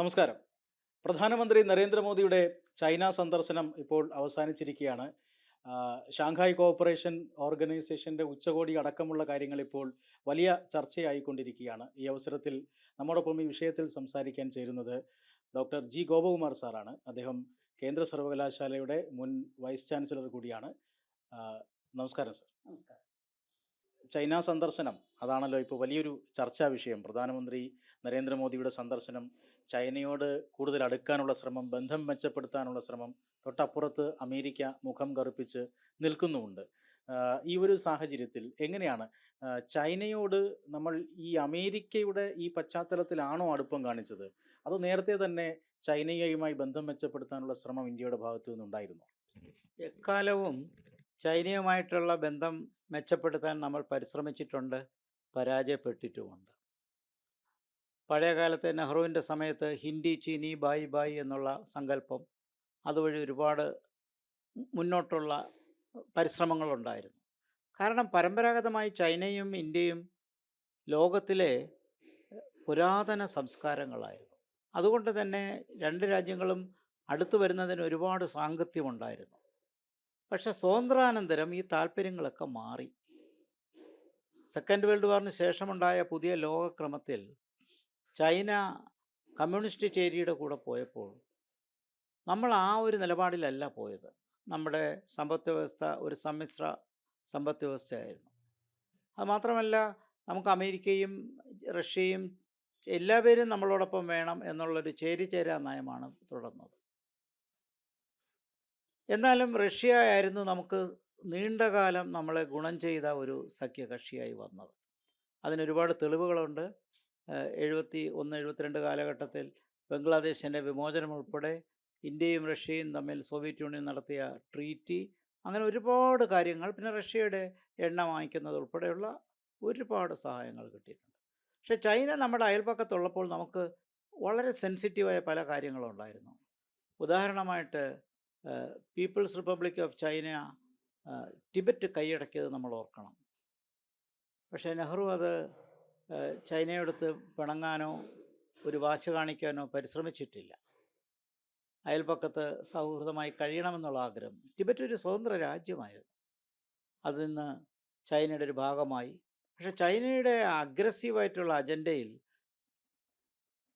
നമസ്കാരം. പ്രധാനമന്ത്രി നരേന്ദ്രമോദിയുടെ ചൈന സന്ദർശനം ഇപ്പോൾ അവസാനിച്ചിരിക്കുകയാണ്. ഷാങ്ഹായ് കോഓപ്പറേഷൻ ഓർഗനൈസേഷന്റെ ഉച്ചകോടി അടക്കമുള്ള കാര്യങ്ങൾ ഇപ്പോൾ വലിയ ചർച്ചയായിക്കൊണ്ടിരിക്കുകയാണ്. ഈ അവസരത്തിൽ നമ്മോടൊപ്പം ഈ വിഷയത്തിൽ സംസാരിക്കാൻ ചേരുന്നത് ഡോക്ടർ ജി ഗോപകുമാർ സാറാണ്. അദ്ദേഹം കേന്ദ്ര സർവകലാശാലയുടെ മുൻ വൈസ് ചാൻസലർ കൂടിയാണ്. നമസ്കാരം സർ. നമസ്കാരം. ചൈന സന്ദർശനം അതാണല്ലോ ഇപ്പോൾ വലിയൊരു ചർച്ചാ വിഷയം. പ്രധാനമന്ത്രി നരേന്ദ്രമോദിയുടെ സന്ദർശനം ചൈനയോട് കൂടുതൽ അടുക്കാനുള്ള ശ്രമം ബന്ധം മെച്ചപ്പെടുത്താനുള്ള ശ്രമം തൊട്ടപ്പുറത്ത് അമേരിക്ക മുഖം കറുപ്പിച്ച് നിൽക്കുന്നുമുണ്ട്. ഈ ഒരു സാഹചര്യത്തിൽ എങ്ങനെയാണ് ചൈനയോട് നമ്മൾ ഈ അമേരിക്കയുടെ ഈ പശ്ചാത്തലത്തിലാണോ അടുപ്പം കാണിച്ചത്? അത് നേരത്തെ തന്നെ ചൈനയുമായി ബന്ധം മെച്ചപ്പെടുത്താനുള്ള ശ്രമം ഇന്ത്യയുടെ ഭാഗത്തു നിന്നുണ്ടായിരുന്നു? എക്കാലവും ചൈനയുമായിട്ടുള്ള ബന്ധം മെച്ചപ്പെടുത്താൻ നമ്മൾ പരിശ്രമിച്ചിട്ടുണ്ട് പരാജയപ്പെട്ടിട്ടുമുണ്ട്. പഴയകാലത്തെ നെഹ്റുവിന്റെ സമയത്ത് ഹിന്ദി ചീനി ബായ് ബായ് എന്നുള്ള സങ്കല്പം അതുവഴി ഒരുപാട് മുന്നോട്ടുള്ള പരിശ്രമങ്ങളുണ്ടായിരുന്നു. കാരണം പരമ്പരാഗതമായി ചൈനയും ഇന്ത്യയും ലോകത്തിലെ പുരാതന സംസ്കാരങ്ങളായിരുന്നു. അതുകൊണ്ട് തന്നെ രണ്ട് രാജ്യങ്ങളും അടുത്തു വരുന്നതിന് ഒരുപാട് സാങ്കത്യമുണ്ടായിരുന്നു. പക്ഷേ സ്വാതന്ത്ര്യാനന്തരം ഈ താല്പര്യങ്ങളൊക്കെ മാറി. സെക്കൻഡ് വേൾഡ് വാറിന് ശേഷമുണ്ടായ പുതിയ ലോകക്രമത്തിൽ ചൈന കമ്മ്യൂണിസ്റ്റ് ചേരിയുടെ കൂടെ പോയപ്പോൾ നമ്മൾ ആ ഒരു നിലപാടിലല്ല പോയത്. നമ്മുടെ സമ്പദ് വ്യവസ്ഥ ഒരു സമ്മിശ്ര സമ്പദ് വ്യവസ്ഥയായിരുന്നു അതുമാത്രമല്ല നമുക്ക് അമേരിക്കയും റഷ്യയും എല്ലാവരും നമ്മളോടൊപ്പം വേണം എന്നുള്ളൊരു ചേരിചേരാ നയമാണ് തുടർന്നത്. എന്നാലും റഷ്യ ആയിരുന്നു നമുക്ക് നീണ്ടകാലം നമ്മളെ ഗുണം ചെയ്ത ഒരു സഖ്യകക്ഷിയായി വന്നത്. അതിനൊരുപാട് തെളിവുകളുണ്ട്. എഴുപത്തി ഒന്ന് എഴുപത്തിരണ്ട് കാലഘട്ടത്തിൽ ബംഗ്ലാദേശിന്റെ വിമോചനം ഉൾപ്പെടെ ഇന്ത്യയും റഷ്യയും തമ്മിൽ സോവിയറ്റ് യൂണിയൻ നടത്തിയ ട്രീറ്റി അങ്ങനെ ഒരുപാട് കാര്യങ്ങൾ പിന്നെ റഷ്യയുടെ എണ്ണ വാങ്ങിക്കുന്നത് ഉൾപ്പെടെയുള്ള ഒരുപാട് സഹായങ്ങൾ കിട്ടിയിട്ടുണ്ട്. പക്ഷേ ചൈന നമ്മുടെ അയൽപ്പക്കത്തുള്ളപ്പോൾ നമുക്ക് വളരെ സെൻസിറ്റീവായ പല കാര്യങ്ങളും ഉണ്ടായിരുന്നു ഉദാഹരണമായിട്ട് people's republic of China Tibet കൈയടക്കിയത് നമ്മൾ ഓർക്കണം. പക്ഷേ നെഹ്റു അത് ചൈനയോടത്ത് പിണങ്ങാനോ ഒരു വാശി കാണിക്കാനോ പരിശ്രമിച്ചിട്ടില്ല. അയൽപ്പക്കത്ത് സൗഹൃദമായി കഴിയണമെന്നുള്ള ആഗ്രഹം. ടിബറ്റ് ഒരു സ്വതന്ത്ര രാജ്യമായിരുന്നു. അതിൽ നിന്ന് ചൈനയുടെ ഒരു ഭാഗമായി. പക്ഷേ ചൈനയുടെ അഗ്രസീവായിട്ടുള്ള അജണ്ടയിൽ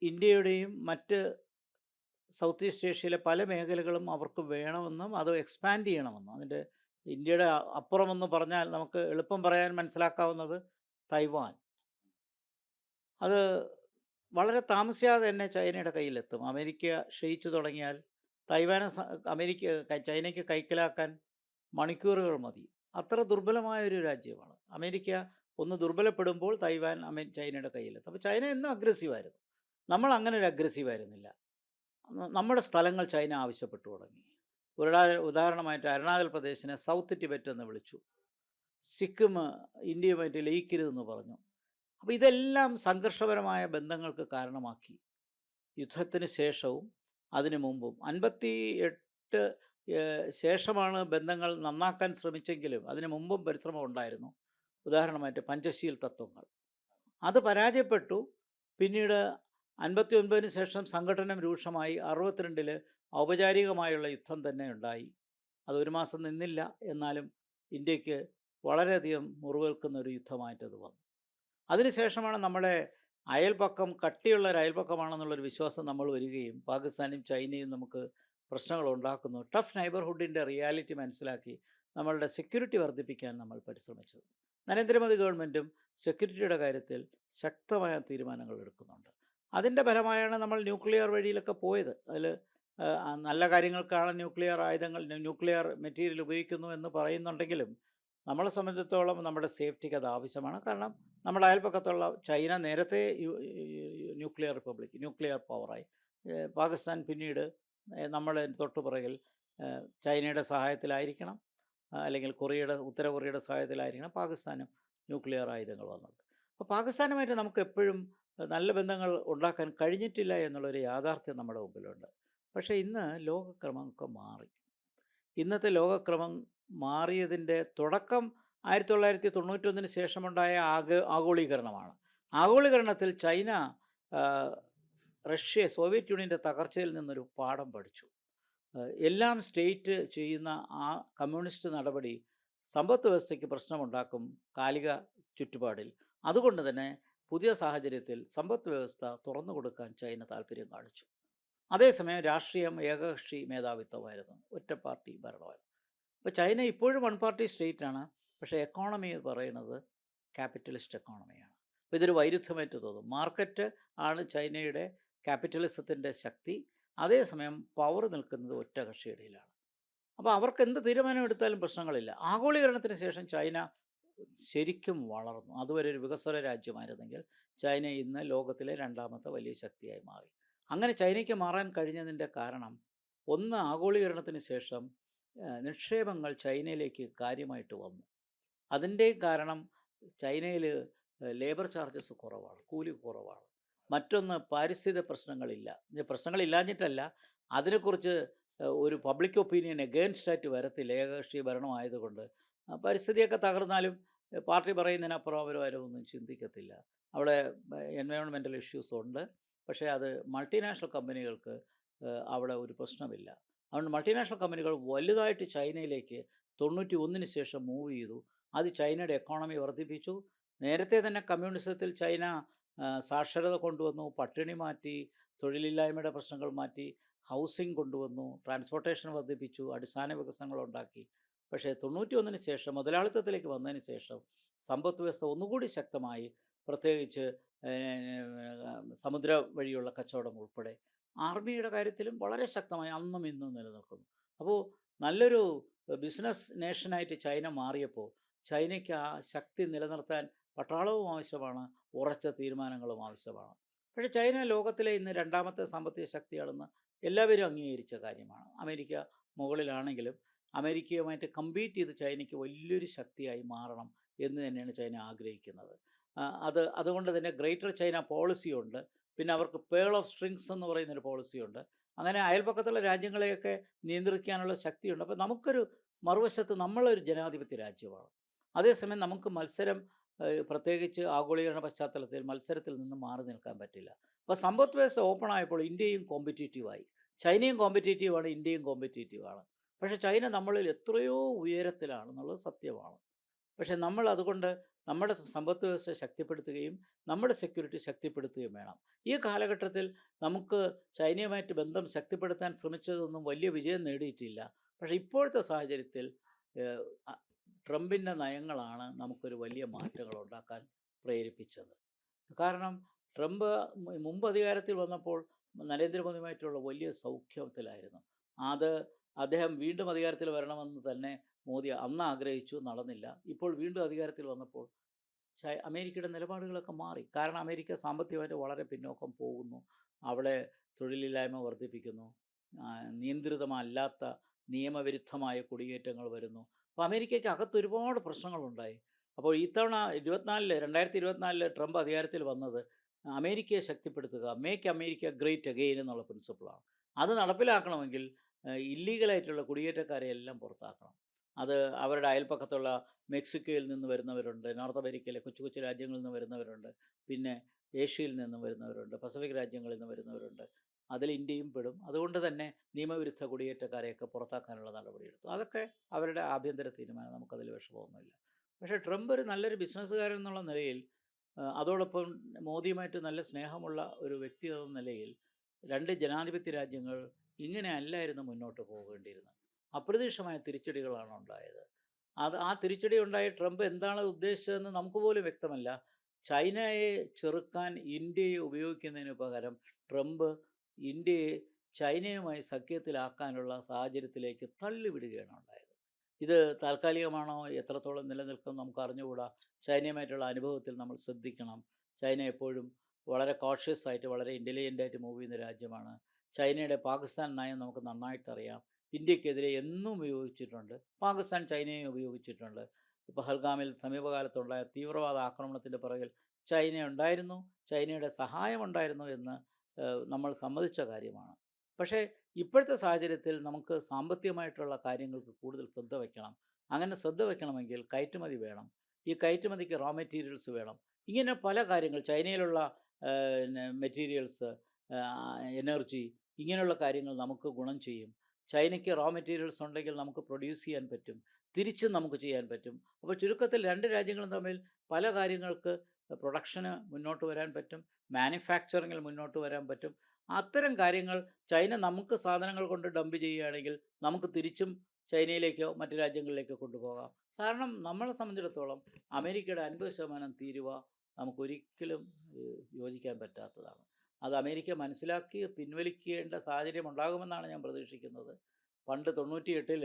ഇന്ത്യയുടെയും മറ്റ് സൗത്ത് ഈസ്റ്റ് ഏഷ്യയിലെ പല മേഖലകളും അവർക്ക് വേണമെന്നും അത് എക്സ്പാൻഡ് ചെയ്യണമെന്നും അതിന്റെ ഇന്ത്യയുടെ അപ്പുറമെന്ന് പറഞ്ഞാൽ നമുക്ക് എളുപ്പം പറയാൻ മനസ്സിലാക്കാവുന്നത് തൈവാൻ. അത് വളരെ താമസിയാതെ തന്നെ ചൈനയുടെ കയ്യിലെത്തും. അമേരിക്ക ക്ഷയിച്ചു തുടങ്ങിയാൽ തൈവാനെ അമേരിക്ക ചൈനയ്ക്ക് കൈക്കലാക്കാൻ മണിക്കൂറുകൾ മതി. അത്ര ദുർബലമായ ഒരു രാജ്യമാണ്. അമേരിക്ക ഒന്ന് ദുർബലപ്പെടുമ്പോൾ തൈവാൻ അമേ ചൈനയുടെ കയ്യിലെത്തും. അപ്പോൾ ചൈന എന്നും അഗ്രസീവായിരുന്നു. നമ്മൾ അങ്ങനെ ഒരു അഗ്രസീവ് ആയിരുന്നില്ല നമ്മുടെ സ്ഥലങ്ങൾ ചൈന ആവശ്യപ്പെട്ടു തുടങ്ങി. ഉരുടാ ഉദാഹരണമായിട്ട് അരുണാചൽ പ്രദേശിനെ സൗത്ത് ടിബറ്റ് എന്ന് വിളിച്ചു. സിക്കിം ഇന്ത്യയുമായിട്ട് ലയിക്കരുതെന്ന് പറഞ്ഞു. അപ്പോൾ ഇതെല്ലാം സംഘർഷപരമായ ബന്ധങ്ങൾക്ക് കാരണമാക്കി. യുദ്ധത്തിന് ശേഷവും അതിനു മുമ്പും. അൻപത്തി എട്ട് ശേഷമാണ് ബന്ധങ്ങൾ നന്നാക്കാൻ ശ്രമിച്ചെങ്കിലും അതിനു മുമ്പും പരിശ്രമം ഉണ്ടായിരുന്നു. ഉദാഹരണമായിട്ട് പഞ്ചശീൽ തത്വങ്ങൾ. അത് പരാജയപ്പെട്ടു. പിന്നീട് അൻപത്തി ഒൻപതിന് ശേഷം സംഘടനം രൂക്ഷമായി. അറുപത്തിരണ്ടിൽ ഔപചാരികമായുള്ള യുദ്ധം തന്നെ ഉണ്ടായി. അത് ഒരു മാസം നിന്നില്ല. എന്നാലും ഇന്ത്യയ്ക്ക് വളരെയധികം മുറിവേൽക്കുന്ന ഒരു യുദ്ധമായിട്ടത് വന്നു. അതിനുശേഷമാണ് നമ്മുടെ അയൽപക്കം കട്ടിയുള്ള ഒരു അയൽപക്കമാണെന്നുള്ളൊരു വിശ്വാസം നമ്മൾ വരികയും പാകിസ്ഥാനും ചൈനയും നമുക്ക് പ്രശ്നങ്ങൾ ഉണ്ടാക്കുന്നു. ടഫ് നൈബർഹുഡിന്റെ റിയാലിറ്റി മനസ്സിലാക്കി നമ്മളുടെ സെക്യൂരിറ്റി വർദ്ധിപ്പിക്കാൻ നമ്മൾ പരിശ്രമിച്ചത്. നരേന്ദ്രമോദി ഗവൺമെന്റും സെക്യൂരിറ്റിയുടെ കാര്യത്തിൽ ശക്തമായ തീരുമാനങ്ങൾ എടുക്കുന്നുണ്ട്. അതിന്റെ ഫലമായാണ് നമ്മൾ ന്യൂക്ലിയർ വഴിയിലൊക്കെ പോയത്. അതിൽ നല്ല കാര്യങ്ങൾക്കാണ് ന്യൂക്ലിയർ ആയുധങ്ങൾ ന്യൂക്ലിയർ മെറ്റീരിയൽ ഉപയോഗിക്കുന്നു എന്ന് പറയുന്നുണ്ടെങ്കിലും നമ്മളെ സംബന്ധിച്ചിടത്തോളം നമ്മുടെ സേഫ്റ്റിക്ക് അത് ആവശ്യമാണ്. കാരണം നമ്മുടെ അയൽപ്പക്കത്തുള്ള ചൈന നേരത്തെ ന്യൂക്ലിയർ റിപ്പബ്ലിക് ന്യൂക്ലിയർ പവറായി. പാകിസ്ഥാൻ പിന്നീട് നമ്മുടെ തൊട്ടുപുറകിൽ ചൈനയുടെ സഹായത്തിലായിരിക്കണം അല്ലെങ്കിൽ കൊറിയയുടെ ഉത്തര കൊറിയയുടെ സഹായത്തിലായിരിക്കണം പാകിസ്ഥാനും ന്യൂക്ലിയർ ആയുധങ്ങൾ വന്നത്. അപ്പോൾ പാകിസ്ഥാനുമായിട്ട് നമുക്ക് എപ്പോഴും നല്ല ബന്ധങ്ങൾ ഉണ്ടാക്കാൻ കഴിഞ്ഞിട്ടില്ല എന്നുള്ളൊരു യാഥാർത്ഥ്യം നമ്മുടെ മുമ്പിലുണ്ട്. പക്ഷേ ഇന്ന് ലോകക്രമമൊക്കെ മാറി. ഇന്നത്തെ ലോകക്രമം മാറിയതിന്റെ തുടക്കം ആയിരത്തി തൊള്ളായിരത്തി തൊണ്ണൂറ്റൊന്നിന് ശേഷമുണ്ടായ ആഗ ആഗോളീകരണമാണ്. ആഗോളീകരണത്തിൽ ചൈന റഷ്യ സോവിയറ്റ് യൂണിയന്റെ തകർച്ചയിൽ നിന്നൊരു പാഠം പഠിച്ചു. എല്ലാം സ്റ്റേറ്റ് ചെയ്യുന്ന ആ കമ്മ്യൂണിസ്റ്റ് നടപടി സമ്പത്ത് വ്യവസ്ഥയ്ക്ക് പ്രശ്നമുണ്ടാക്കും കാലിക ചുറ്റുപാടിൽ. അതുകൊണ്ട് തന്നെ പുതിയ സാഹചര്യത്തിൽ സമ്പത്ത് വ്യവസ്ഥ തുറന്നു കൊടുക്കാൻ ചൈന താല്പര്യം കാണിച്ചു. അതേസമയം രാഷ്ട്രീയം ഏകകക്ഷി മേധാവിത്വമായിരുന്നു. ഒറ്റ പാർട്ടി ഭരണമായിരുന്നു. അപ്പോൾ ചൈന ഇപ്പോഴും വൺ പാർട്ടി സ്റ്റേറ്റാണ്. പക്ഷേ എക്കോണമി പറയുന്നത് ക്യാപിറ്റലിസ്റ്റ് എക്കോണമിയാണ് അപ്പോൾ ഇതൊരു വൈരുദ്ധ്യമായിട്ട് തോന്നും. മാർക്കറ്റ് ആണ് ചൈനയുടെ ക്യാപിറ്റലിസത്തിന്റെ ശക്തി. അതേസമയം പവർ നിൽക്കുന്നത് ഒറ്റ കക്ഷിയിടയിലാണ്. അപ്പോൾ അവർക്ക് എന്ത് തീരുമാനം എടുത്താലും പ്രശ്നങ്ങളില്ല. ആഗോളീകരണത്തിന് ശേഷം ചൈന ശരിക്കും വളർന്നു. അതുവരെ ഒരു വികസന രാജ്യമായിരുന്നെങ്കിൽ ചൈന ഇന്ന് ലോകത്തിലെ രണ്ടാമത്തെ വലിയ ശക്തിയായി മാറി. അങ്ങനെ ചൈനയ്ക്ക് മാറാൻ കഴിഞ്ഞതിന്റെ കാരണം ഒന്ന് ആഗോളീകരണത്തിന് ശേഷം നിക്ഷേപങ്ങൾ ചൈനയിലേക്ക് കാര്യമായിട്ട് വന്നു. അതിന്റെ കാരണം ചൈനയിൽ ലേബർ ചാർജസ് കുറവാണ് കൂലി കുറവാണ്. മറ്റൊന്ന് പാരിസ്ഥിതിക പ്രശ്നങ്ങളില്ല. പ്രശ്നങ്ങളില്ലാഞ്ഞിട്ടല്ല അതിനെക്കുറിച്ച് ഒരു പബ്ലിക് ഒപ്പീനിയൻ എഗെയിൻസ്റ്റ് വരത്തില്ല. ഏകകക്ഷി ഭരണമായതുകൊണ്ട് പരിസ്ഥിതിയൊക്കെ തകർന്നാലും പാർട്ടി പറയുന്നതിനപ്പുറം അവരും ഒന്നും ചിന്തിക്കത്തില്ല. അവിടെ എൻവയോൺമെന്റൽ ഇഷ്യൂസ് ഉണ്ട്. പക്ഷേ അത് മൾട്ടിനാഷണൽ കമ്പനികൾക്ക് അവിടെ ഒരു പ്രശ്നമില്ല. അതുകൊണ്ട് മൾട്ടിനാഷണൽ കമ്പനികൾ വലുതായിട്ട് ചൈനയിലേക്ക് തൊണ്ണൂറ്റി ഒന്നിന് ശേഷം മൂവ് ചെയ്തു. അത് ചൈനയുടെ എക്കോണമി വർദ്ധിപ്പിച്ചു. നേരത്തെ തന്നെ കമ്മ്യൂണിസത്തിൽ ചൈന സാക്ഷരത കൊണ്ടുവന്നു പട്ടിണി മാറ്റി തൊഴിലില്ലായ്മയുടെ പ്രശ്നങ്ങൾ മാറ്റി ഹൗസിംഗ് കൊണ്ടുവന്നു ട്രാൻസ്പോർട്ടേഷൻ വർദ്ധിപ്പിച്ചു അടിസ്ഥാന വികസനങ്ങൾ ഉണ്ടാക്കി. പക്ഷേ തൊണ്ണൂറ്റി ഒന്നിന് ശേഷം മുതലാളിത്തത്തിലേക്ക് വന്നതിന് ശേഷം സമ്പദ് വ്യവസ്ഥ ഒന്നുകൂടി ശക്തമായി പ്രത്യേകിച്ച് സമുദ്ര വഴിയുള്ള കച്ചവടം ഉൾപ്പെടെ. ആർമിയുടെ കാര്യത്തിലും വളരെ ശക്തമായി അന്നും ഇന്നും നിലനിൽക്കുന്നു. അപ്പോൾ നല്ലൊരു ബിസിനസ് നേഷനായിട്ട് ചൈന മാറിയപ്പോൾ ചൈനയ്ക്ക് ആ ശക്തി നിലനിർത്താൻ പട്ടാളവും ആവശ്യമാണ് ഉറച്ച തീരുമാനങ്ങളും ആവശ്യമാണ്. പക്ഷേ ചൈന ലോകത്തിലെ ഇന്ന് രണ്ടാമത്തെ സാമ്പത്തിക ശക്തിയാണെന്ന് എല്ലാവരും അംഗീകരിച്ച കാര്യമാണ്. അമേരിക്ക മുകളിലാണെങ്കിലും അമേരിക്കയുമായിട്ട് കമ്പീറ്റ് ചെയ്ത് ചൈനയ്ക്ക് വലിയൊരു ശക്തിയായി മാറണം എന്ന് തന്നെയാണ് ചൈന ആഗ്രഹിക്കുന്നത്. അത് അതുകൊണ്ട് തന്നെ ഗ്രേറ്റർ ചൈന പോളിസിയുണ്ട് പിന്നെ അവർക്ക് പേൾ ഓഫ് സ്ട്രിങ്സ് എന്ന് പറയുന്നൊരു പോളിസിയുണ്ട് അങ്ങനെ അയൽപക്കത്തുള്ള രാജ്യങ്ങളെയൊക്കെ നിയന്ത്രിക്കാനുള്ള ശക്തിയുണ്ട്. അപ്പോൾ നമുക്കൊരു മറുവശത്ത് നമ്മളൊരു ജനാധിപത്യ രാജ്യമാണ്. അതേസമയം നമുക്ക് മത്സരം പ്രത്യേകിച്ച് ആഗോളീകരണ പശ്ചാത്തലത്തിൽ മത്സരത്തിൽ നിന്ന് മാറി നിൽക്കാൻ പറ്റില്ല. അപ്പോൾ സമ്പദ് വ്യവസ്ഥ ഓപ്പൺ ആയപ്പോൾ ഇന്ത്യയും കോമ്പറ്റേറ്റീവായി ചൈനയും കോമ്പറ്റേറ്റീവാണ് ഇന്ത്യയും കോമ്പറ്റേറ്റീവാണ് പക്ഷേ ചൈന നമ്മളിൽ എത്രയോ ഉയരത്തിലാണെന്നുള്ളത് സത്യമാണ്. പക്ഷേ നമ്മൾ അതുകൊണ്ട് നമ്മുടെ സമ്പദ് വ്യവസ്ഥ ശക്തിപ്പെടുത്തുകയും നമ്മുടെ സെക്യൂരിറ്റി ശക്തിപ്പെടുത്തുകയും വേണം. ഈ കാലഘട്ടത്തിൽ നമുക്ക് ചൈനയുമായിട്ട് ബന്ധം ശക്തിപ്പെടുത്താൻ ശ്രമിച്ചതൊന്നും വലിയ വിജയം നേടിയിട്ടില്ല. പക്ഷേ ഇപ്പോഴത്തെ സാഹചര്യത്തിൽ ട്രംപിന്റെ നയങ്ങളാണ് നമുക്കൊരു വലിയ മാറ്റങ്ങൾ ഉണ്ടാക്കാൻ പ്രേരിപ്പിച്ചത്. കാരണം ട്രംപ് മുമ്പ് അധികാരത്തിൽ വന്നപ്പോൾ നരേന്ദ്രമോദിയുമായിട്ടുള്ള വലിയ സൗഖ്യത്തിലായിരുന്നു. അത് അദ്ദേഹം വീണ്ടും അധികാരത്തിൽ വരണമെന്ന് തന്നെ മോദി അന്ന് ആഗ്രഹിച്ചു നടന്നില്ല. ഇപ്പോൾ വീണ്ടും അധികാരത്തിൽ വന്നപ്പോൾ അമേരിക്കയുടെ നിലപാടുകളൊക്കെ മാറി. കാരണം അമേരിക്ക സാമ്പത്തികമായിട്ട് വളരെ പിന്നോക്കം പോകുന്നു. അവിടെ തൊഴിലില്ലായ്മ വർദ്ധിപ്പിക്കുന്നു. നിയന്ത്രിതമല്ലാത്ത നിയമവിരുദ്ധമായ കുടിയേറ്റങ്ങൾ വരുന്നു. അപ്പോൾ അമേരിക്കയ്ക്ക് അകത്ത് ഒരുപാട് പ്രശ്നങ്ങളുണ്ടായി. അപ്പോൾ ഇത്തവണ ഇരുപത്തിനാലിൽ രണ്ടായിരത്തി ഇരുപത്തിനാലിൽ ട്രംപ് അധികാരത്തിൽ വന്നത് അമേരിക്കയെ ശക്തിപ്പെടുത്തുക മേക്ക് അമേരിക്ക ഗ്രേറ്റ് അഗെയിൻ എന്നുള്ള പ്രിൻസിപ്പിളാണ് അത് നടപ്പിലാക്കണമെങ്കിൽ ഇല്ലീഗലായിട്ടുള്ള കുടിയേറ്റക്കാരെ എല്ലാം പുറത്താക്കണം. അത് അവരുടെ അയൽപ്പക്കത്തുള്ള മെക്സിക്കോയിൽ നിന്ന് വരുന്നവരുണ്ട് നോർത്ത് അമേരിക്കയിലെ കൊച്ചു കൊച്ചു രാജ്യങ്ങളിൽ നിന്ന് വരുന്നവരുണ്ട് പിന്നെ ഏഷ്യയിൽ നിന്നും വരുന്നവരുണ്ട് പസഫിക് രാജ്യങ്ങളിൽ നിന്ന് വരുന്നവരുണ്ട്. അതിൽ ഇന്ത്യയും പെടും. അതുകൊണ്ട് തന്നെ നിയമവിരുദ്ധ കുടിയേറ്റക്കാരെയൊക്കെ പുറത്താക്കാനുള്ള നടപടിയെടുത്തു അതൊക്കെ അവരുടെ ആഭ്യന്തര തീരുമാനം. നമുക്കതിൽ വിഷമമൊന്നുമില്ല. പക്ഷേ ട്രംപ് ഒരു നല്ലൊരു ബിസിനസ്സുകാരൻ എന്നുള്ള നിലയിൽ അതോടൊപ്പം മോദിയുമായിട്ട് നല്ല സ്നേഹമുള്ള ഒരു വ്യക്തി എന്ന നിലയിൽ രണ്ട് ജനാധിപത്യ രാജ്യങ്ങൾ ഇങ്ങനെ അല്ലായിരുന്നു മുന്നോട്ട് പോകേണ്ടിയിരുന്നത്. അപ്രതീക്ഷിതമായ തിരിച്ചടികളാണ് ഉണ്ടായത്. അത് ആ തിരിച്ചടി ഉണ്ടായ ട്രംപ് എന്താണ് ഉദ്ദേശിച്ചതെന്ന് നമുക്ക് പോലും വ്യക്തമല്ല. ചൈനയെ ചെറുക്കാൻ ഇന്ത്യയെ ഉപയോഗിക്കുന്നതിന് പകരം ട്രംപ് ഇന്ത്യയെ ചൈനയുമായി സഖ്യത്തിലാക്കാനുള്ള സാഹചര്യത്തിലേക്ക് തള്ളിവിടുകയാണ് ഉണ്ടായത്. ഇത് താൽക്കാലികമാണോ? എത്രത്തോളം നിലനിൽക്കും നമുക്ക് അറിഞ്ഞുകൂടാ ചൈനയുമായിട്ടുള്ള അനുഭവത്തിൽ നമ്മൾ ശ്രദ്ധിക്കണം. ചൈന എപ്പോഴും വളരെ കോഷ്യസ് ആയിട്ട് വളരെ ഇന്റലിജന്റ് ആയിട്ട് മൂവ് ചെയ്യുന്ന രാജ്യമാണ്. ചൈനയുടെ പാകിസ്ഥാൻ നയം നമുക്ക് നന്നായിട്ട് അറിയാം ഇന്ത്യക്കെതിരെ എന്നും ഉപയോഗിച്ചിട്ടുണ്ട്. പാകിസ്ഥാൻ ചൈനയെ ഉപയോഗിച്ചിട്ടുണ്ട്. ഇപ്പോൾ ഹൽഗാമിൽ സമീപകാലത്തുണ്ടായ തീവ്രവാദ ആക്രമണത്തിന്റെ പുറകിൽ ചൈന ഉണ്ടായിരുന്നു ചൈനയുടെ സഹായമുണ്ടായിരുന്നു എന്ന് നമ്മൾ സമ്മതിച്ച കാര്യമാണ്. പക്ഷേ ഇപ്പോഴത്തെ സാഹചര്യത്തിൽ നമുക്ക് സാമ്പത്തികമായിട്ടുള്ള കാര്യങ്ങൾക്ക് കൂടുതൽ ശ്രദ്ധ വയ്ക്കണം അങ്ങനെ ശ്രദ്ധ വയ്ക്കണമെങ്കിൽ കയറ്റുമതി വേണം. ഈ കയറ്റുമതിക്ക് റോ മെറ്റീരിയൽസ് വേണം. ഇങ്ങനെ പല കാര്യങ്ങൾ ചൈനയിലുള്ള മെറ്റീരിയൽസ് എനർജി ഇങ്ങനെയുള്ള കാര്യങ്ങൾ നമുക്ക് ഗുണം ചെയ്യും. ചൈനയ്ക്ക് റോ മെറ്റീരിയൽസ് ഉണ്ടെങ്കിൽ നമുക്ക് പ്രൊഡ്യൂസ് ചെയ്യാൻ പറ്റും. തിരിച്ചും നമുക്ക് ചെയ്യാൻ പറ്റും. അപ്പോൾ ചുരുക്കത്തിൽ രണ്ട് രാജ്യങ്ങളും തമ്മിൽ പല കാര്യങ്ങൾക്ക് പ്രൊഡക്ഷന് മുന്നോട്ട് വരാൻ പറ്റും മാനുഫാക്ചറിങ്ങിൽ മുന്നോട്ട് വരാൻ പറ്റും. അത്തരം കാര്യങ്ങൾ ചൈന നമുക്ക് സാധനങ്ങൾ കൊണ്ട് ഡംപ് ചെയ്യുകയാണെങ്കിൽ നമുക്ക് തിരിച്ചും ചൈനയിലേക്കോ മറ്റു രാജ്യങ്ങളിലേക്കോ കൊണ്ടുപോകാം. കാരണം നമ്മളെ സംബന്ധിച്ചിടത്തോളം അമേരിക്കയുടെ അൻപത് ശതമാനം തീരുവ നമുക്കൊരിക്കലും യോജിക്കാൻ പറ്റാത്തതാണ്. അത് അമേരിക്ക മനസ്സിലാക്കി പിൻവലിക്കേണ്ട സാഹചര്യം ഉണ്ടാകുമെന്നാണ് ഞാൻ പ്രതീക്ഷിക്കുന്നത്. പണ്ട് തൊണ്ണൂറ്റി എട്ടിൽ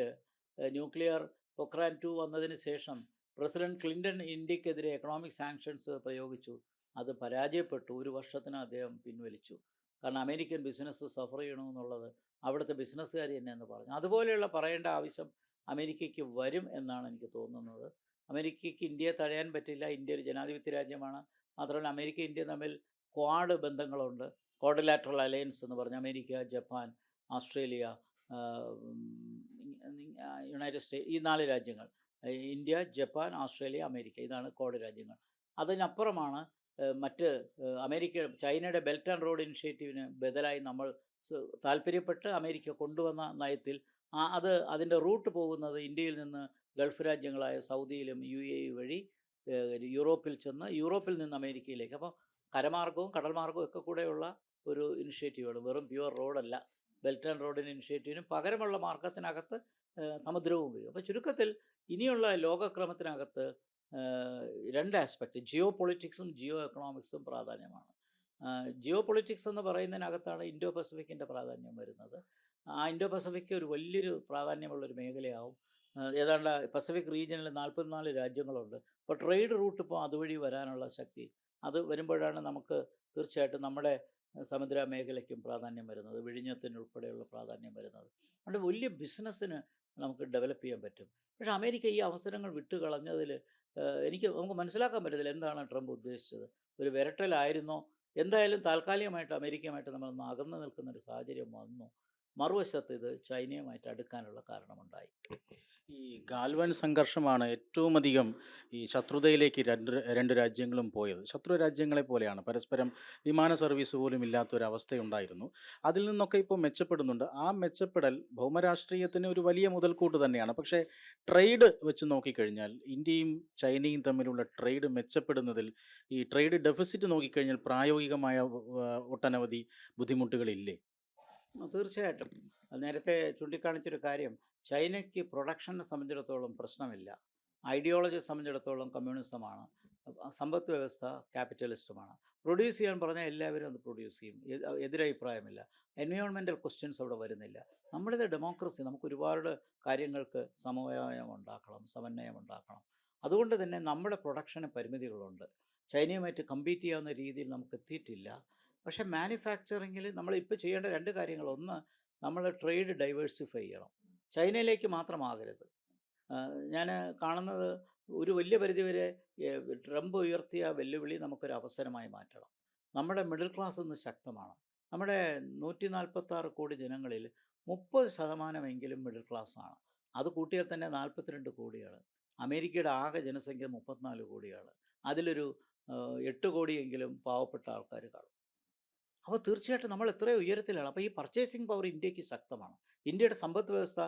ന്യൂക്ലിയർ പൊക്രാൻ ടു വന്നതിന് ശേഷം പ്രസിഡന്റ് ക്ലിന്റൺ ഇന്ത്യക്കെതിരെ എക്കണോമിക് സാങ്ഷൻസ് പ്രയോഗിച്ചു അത് പരാജയപ്പെട്ടു ഒരു വർഷത്തിന് അദ്ദേഹം പിൻവലിച്ചു കാരണം അമേരിക്കൻ ബിസിനസ് സഫർ ചെയ്യണമെന്നുള്ളത് അവിടുത്തെ ബിസിനസ്സുകാർ തന്നെ എന്ന് പറഞ്ഞു അതുപോലെയുള്ള പറയേണ്ട ആവശ്യം അമേരിക്കയ്ക്ക് വരും എന്നാണ് എനിക്ക് തോന്നുന്നത് അമേരിക്കയ്ക്ക് ഇന്ത്യയെ തഴയാൻ പറ്റില്ല ഇന്ത്യ ഒരു ജനാധിപത്യ രാജ്യമാണ് മാത്രമല്ല അമേരിക്ക ഇന്ത്യ തമ്മിൽ ക്വാഡ് ബന്ധങ്ങളുണ്ട് കോഡിലാറ്ററൽ അലയൻസ് എന്ന് പറഞ്ഞ് America Japan Australia United State ഈ നാല് രാജ്യങ്ങൾ ഇന്ത്യ ജപ്പാൻ ഓസ്ട്രേലിയ അമേരിക്ക ഇതാണ് കോഡ് രാജ്യങ്ങൾ. അതിനപ്പുറമാണ് മറ്റ് അമേരിക്ക ചൈനയുടെ ബെൽറ്റ് ആൻഡ് റോഡ് ഇനിഷ്യേറ്റീവിന് ബദലായി നമ്മൾ താല്പര്യപ്പെട്ട് അമേരിക്ക കൊണ്ടുവന്ന നയത്തിൽ അത് അതിന്റെ റൂട്ട് പോകുന്നത് ഇന്ത്യയിൽ നിന്ന് ഗൾഫ് രാജ്യങ്ങളായ സൗദിയിലും യു എ വഴി യൂറോപ്പിൽ ചെന്ന് യൂറോപ്പിൽ നിന്ന് അമേരിക്കയിലേക്ക്. അപ്പോൾ കരമാർഗവും കടൽമാർഗവും ഒക്കെ കൂടെയുള്ള ഒരു ഇനിഷ്യേറ്റീവാണ് വെറും പ്യുവർ റോഡല്ല ബെൽറ്റ് ആൻഡ് റോഡിന് ഇനിഷ്യേറ്റീവിനും പകരമുള്ള മാർഗത്തിനകത്ത് സമുദ്രവും ഉപയോഗിക്കും. അപ്പോൾ ചുരുക്കത്തിൽ ഇനിയുള്ള ലോകക്രമത്തിനകത്ത് രണ്ട് ആസ്പെക്റ്റ് ജിയോ പൊളിറ്റിക്സും ജിയോ എക്കണോമിക്സും പ്രാധാന്യമാണ്. ജിയോ പൊളിറ്റിക്സ് എന്ന് പറയുന്നതിനകത്താണ് ഇൻഡോ പസഫിക്കിന്റെ പ്രാധാന്യം വരുന്നത്. ആ ഇൻഡോ പസഫിക് ഒരു വലിയൊരു പ്രാധാന്യമുള്ളൊരു മേഖലയാവും. ഏതാണ്ട് പസഫിക് റീജിയനിൽ നാൽപ്പത്തിനാല് രാജ്യങ്ങളുണ്ട്. അപ്പോൾ ട്രേഡ് റൂട്ട് ഇപ്പോൾ അതുവഴി വരാനുള്ള ശക്തി അത് വരുമ്പോഴാണ് നമുക്ക് തീർച്ചയായിട്ടും നമ്മുടെ സമുദ്ര മേഖലയ്ക്കും പ്രാധാന്യം വരുന്നത്. വിഴിഞ്ഞത്തിന് ഉൾപ്പെടെയുള്ള പ്രാധാന്യം വരുന്നത്. അതുകൊണ്ട് വലിയ ബിസിനസ്സിന് നമുക്ക് ഡെവലപ്പ് ചെയ്യാൻ പറ്റും. പക്ഷേ അമേരിക്ക ഈ അവസരങ്ങൾ വിട്ടുകളഞ്ഞതിൽ എനിക്ക് നമുക്ക് മനസ്സിലാക്കാൻ പറ്റത്തില്ല എന്താണ് ട്രംപ് ഉദ്ദേശിച്ചത്. ഒരു വിരട്ടലായിരുന്നോ? എന്തായാലും താൽക്കാലികമായിട്ട് അമേരിക്കയുമായിട്ട് നമ്മളൊന്ന് അകന്നു നിൽക്കുന്ന ഒരു സാഹചര്യം വന്നു. മറുവശത്ത് ഇത് ചൈനയുമായിട്ട് അടുക്കാനുള്ള കാരണമുണ്ടായി. ഈ ഗാൽവൻ സംഘർഷമാണ് ഏറ്റവും അധികം ഈ ശത്രുതയിലേക്ക് രണ്ട് രണ്ട് രാജ്യങ്ങളും പോയത്. ശത്രു രാജ്യങ്ങളെ പോലെയാണ്. പരസ്പരം വിമാന സർവീസ് പോലും ഇല്ലാത്തൊരവസ്ഥയുണ്ടായിരുന്നു. അതിൽ നിന്നൊക്കെ ഇപ്പോൾ മെച്ചപ്പെടുന്നുണ്ട്. ആ മെച്ചപ്പെടൽ ഭൗമരാഷ്ട്രീയത്തിന് ഒരു വലിയ മുതൽക്കൂട്ട് തന്നെയാണ്. പക്ഷേ ട്രേഡ് വെച്ച് നോക്കിക്കഴിഞ്ഞാൽ ഇന്ത്യയും ചൈനയും തമ്മിലുള്ള ട്രേഡ് മെച്ചപ്പെടുന്നതിൽ ഈ ട്രേഡ് ഡെഫിസിറ്റ് നോക്കിക്കഴിഞ്ഞാൽ പ്രായോഗികമായ ഒട്ടനവധി ബുദ്ധിമുട്ടുകളില്ലേ? തീർച്ചയായിട്ടും. നേരത്തെ ചൂണ്ടിക്കാണിച്ചൊരു കാര്യം. ചൈനയ്ക്ക് പ്രൊഡക്ഷനെ സംബന്ധിച്ചിടത്തോളം പ്രശ്നമില്ല. ഐഡിയോളജിയെ സംബന്ധിച്ചിടത്തോളം കമ്മ്യൂണിസമാണ്. സമ്പത്ത് വ്യവസ്ഥ ക്യാപിറ്റലിസ്റ്റുമാണ്. പ്രൊഡ്യൂസ് ചെയ്യാൻ പറഞ്ഞാൽ എല്ലാവരും അത് പ്രൊഡ്യൂസ് ചെയ്യും. എതിരഭിപ്രായമില്ല. എൻവയോൺമെന്റൽ ക്വസ്റ്റ്യൻസ് അവിടെ വരുന്നില്ല. നമ്മുടേത് ഡെമോക്രസി നമുക്ക് ഒരുപാട് കാര്യങ്ങൾക്ക് സമവായം ഉണ്ടാക്കണം സമന്വയം ഉണ്ടാക്കണം. അതുകൊണ്ട് തന്നെ നമ്മുടെ പ്രൊഡക്ഷന് പരിമിതികളുണ്ട്. ചൈനയുമായിട്ട് കമ്പീറ്റ് ചെയ്യാവുന്ന രീതിയിൽ നമുക്ക് എത്തിയിട്ടില്ല. പക്ഷേ മാനുഫാക്ചറിങ്ങിൽ നമ്മൾ ഇപ്പോൾ ചെയ്യേണ്ട രണ്ട് കാര്യങ്ങൾ. ഒന്ന് നമ്മൾ ട്രേഡ് ഡൈവേഴ്സിഫൈ ചെയ്യണം. ചൈനയിലേക്ക് മാത്രമാകരുത് ഞാൻ കാണുന്നത് ഒരു വലിയ പരിധിവരെ വരെ ട്രംപ് ഉയർത്തിയ വെല്ലുവിളി നമുക്കൊരു അവസരമായി മാറ്റണം. നമ്മുടെ മിഡിൽ ക്ലാസ് ഒന്ന് ശക്തമാണ്. നമ്മുടെ നൂറ്റി നാൽപ്പത്തി ആറ് കോടി ജനങ്ങളിൽ മുപ്പത് ശതമാനമെങ്കിലും മിഡിൽ ക്ലാസ് ആണ്. അത് കൂട്ടിയാൽ തന്നെ നാൽപ്പത്തിരണ്ട് കോടിയാണ് അമേരിക്കയുടെ ആകെ ജനസംഖ്യ മുപ്പത്തിനാല് കോടിയാണ് അതിലൊരു എട്ട് കോടിയെങ്കിലും പാവപ്പെട്ട ആൾക്കാർ കാണും. അപ്പോൾ തീർച്ചയായിട്ടും നമ്മൾ എത്രയോ ഉയരത്തിലാണ്. അപ്പോൾ ഈ പർച്ചേസിംഗ് പവർ ഇന്ത്യയ്ക്ക് ശക്തമാണ്. ഇന്ത്യയുടെ സമ്പദ് വ്യവസ്ഥ